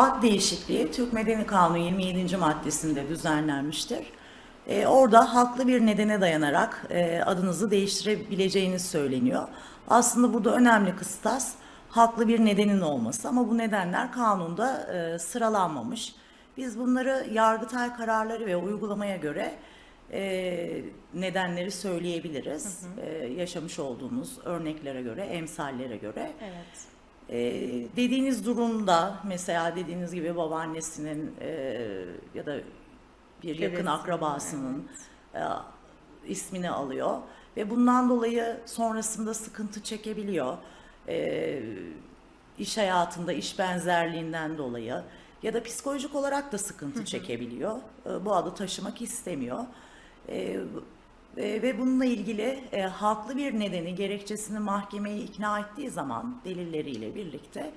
ad değişikliği Türk Medeni Kanunu 27. maddesinde düzenlenmiştir. E, orada haklı bir nedene dayanarak e, adınızı değiştirebileceğiniz söyleniyor. Aslında burada önemli kıstas haklı bir nedenin olması ama bu nedenler kanunda e, sıralanmamış. Biz bunları Yargıtay kararları ve uygulamaya göre e, nedenleri söyleyebiliriz. E, yaşamış olduğumuz örneklere göre, emsallere göre. Evet. Ee, dediğiniz durumda mesela dediğiniz gibi babaannesinin e, ya da bir yakın Dedesinin, akrabasının e, ismini alıyor ve bundan dolayı sonrasında sıkıntı çekebiliyor. Ee, iş hayatında iş benzerliğinden dolayı ya da psikolojik olarak da sıkıntı çekebiliyor. Ee, bu adı taşımak istemiyor. Ee, e, ve bununla ilgili e, haklı bir nedeni gerekçesini mahkemeyi ikna ettiği zaman delilleriyle birlikte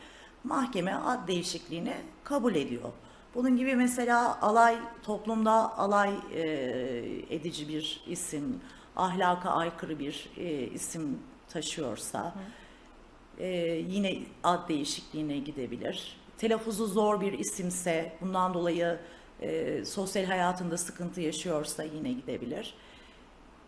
mahkeme ad değişikliğini kabul ediyor. Bunun gibi mesela alay toplumda alay e, edici bir isim, ahlaka aykırı bir e, isim taşıyorsa e, yine ad değişikliğine gidebilir. Telaffuzu zor bir isimse bundan dolayı e, sosyal hayatında sıkıntı yaşıyorsa yine gidebilir.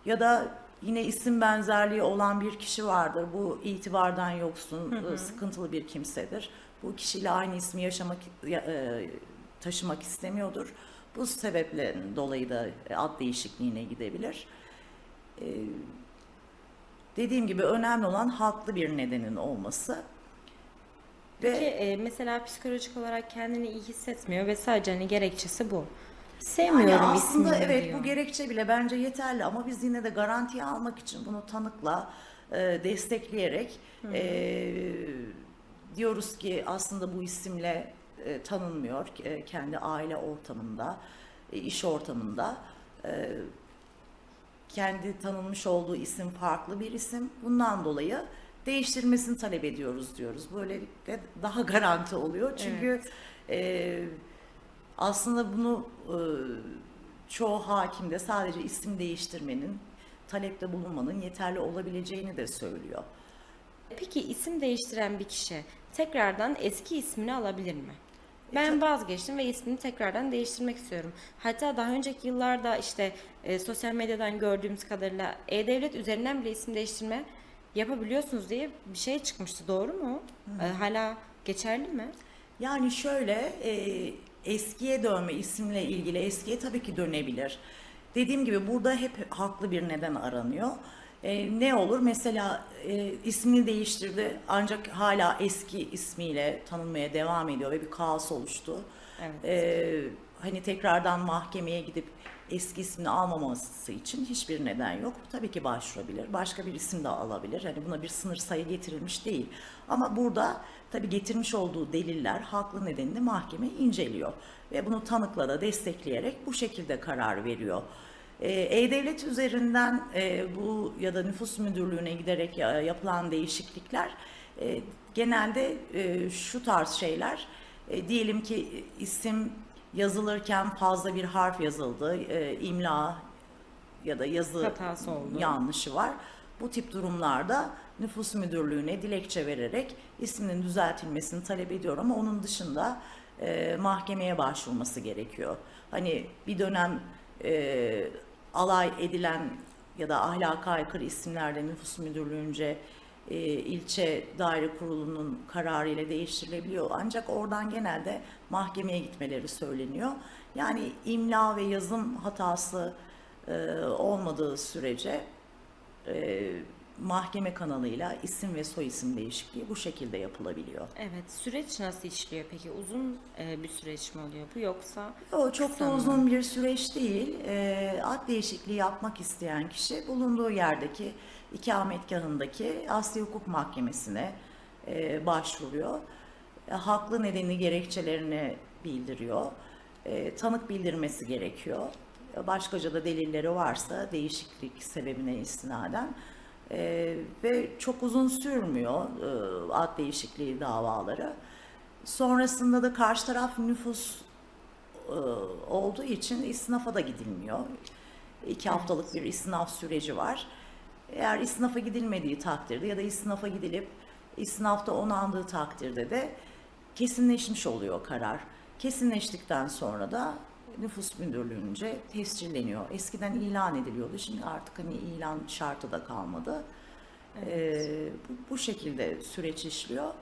Ya da yine isim benzerliği olan bir kişi vardır. Bu itibardan yoksun, e, sıkıntılı bir kimsedir. Bu kişiyle aynı ismi yaşamak ya- e, taşımak istemiyordur. Bu sebeple dolayı da ad değişikliğine gidebilir. E, Dediğim gibi önemli olan haklı bir nedenin olması. Peki e, mesela psikolojik olarak kendini iyi hissetmiyor ve sadece hani gerekçesi bu. Sevmiyorum Yani aslında evet diyor. bu gerekçe bile bence yeterli ama biz yine de garantiye almak için bunu tanıkla e, destekleyerek e, diyoruz ki aslında bu isimle e, tanınmıyor e, kendi aile ortamında, e, iş ortamında. E, kendi tanınmış olduğu isim farklı bir isim. Bundan dolayı değiştirmesini talep ediyoruz diyoruz. Böylelikle daha garanti oluyor. Çünkü e, aslında bunu e, çoğu hakimde sadece isim değiştirmenin, talepte bulunmanın yeterli olabileceğini de söylüyor. Peki isim değiştiren bir kişi tekrardan eski ismini alabilir mi? Ben vazgeçtim ve ismini tekrardan değiştirmek istiyorum. Hatta daha önceki yıllarda işte e, sosyal medyadan gördüğümüz kadarıyla E-Devlet üzerinden bile isim değiştirme yapabiliyorsunuz diye bir şey çıkmıştı. Doğru mu? E, hala geçerli mi? Yani şöyle e, eskiye dönme isimle ilgili eskiye tabii ki dönebilir. Dediğim gibi burada hep haklı bir neden aranıyor. E, ne olur mesela e, ismini değiştirdi ancak hala eski ismiyle tanınmaya devam ediyor ve bir kaos oluştu. Evet. E, hani tekrardan mahkemeye gidip eski ismini almaması için hiçbir neden yok. Tabii ki başvurabilir. Başka bir isim de alabilir. Hani buna bir sınır sayı getirilmiş değil. Ama burada tabii getirmiş olduğu deliller haklı nedenini mahkeme inceliyor. Ve bunu tanıkla da destekleyerek bu şekilde karar veriyor. Ee, E-Devlet üzerinden e, bu ya da nüfus müdürlüğüne giderek ya- yapılan değişiklikler e, genelde e, şu tarz şeyler diyelim ki isim yazılırken fazla bir harf yazıldı, e, imla ya da yazı Hatası oldu. yanlışı var. Bu tip durumlarda nüfus müdürlüğüne dilekçe vererek isminin düzeltilmesini talep ediyor ama onun dışında e, mahkemeye başvurması gerekiyor. Hani bir dönem e, alay edilen ya da ahlaka aykırı isimlerde nüfus müdürlüğünce e, ilçe daire kurulunun kararı ile değiştirilebiliyor. Ancak oradan genelde mahkemeye gitmeleri söyleniyor. Yani imla ve yazım hatası e, olmadığı sürece e, mahkeme kanalıyla isim ve soy isim değişikliği bu şekilde yapılabiliyor. Evet. Süreç nasıl işliyor peki? Uzun e, bir süreç mi oluyor bu yoksa? O çok da mı? uzun bir süreç değil. E, ad değişikliği yapmak isteyen kişi bulunduğu yerdeki ikametgahındaki Asli Hukuk Mahkemesi'ne e, başvuruyor. E, haklı nedeni gerekçelerini bildiriyor. E, tanık bildirmesi gerekiyor. E, Başkaca da delilleri varsa değişiklik sebebine istinaden. E, ve çok uzun sürmüyor e, ad değişikliği davaları. Sonrasında da karşı taraf nüfus e, olduğu için isnafa da gidilmiyor. İki haftalık bir isnaf süreci var. Eğer isnafa gidilmediği takdirde ya da isnafa gidilip isnafta onandığı takdirde de kesinleşmiş oluyor karar. Kesinleştikten sonra da nüfus müdürlüğünce tescilleniyor. Eskiden ilan ediliyordu. Şimdi artık hani ilan şartı da kalmadı. Ee, bu, bu şekilde süreç işliyor.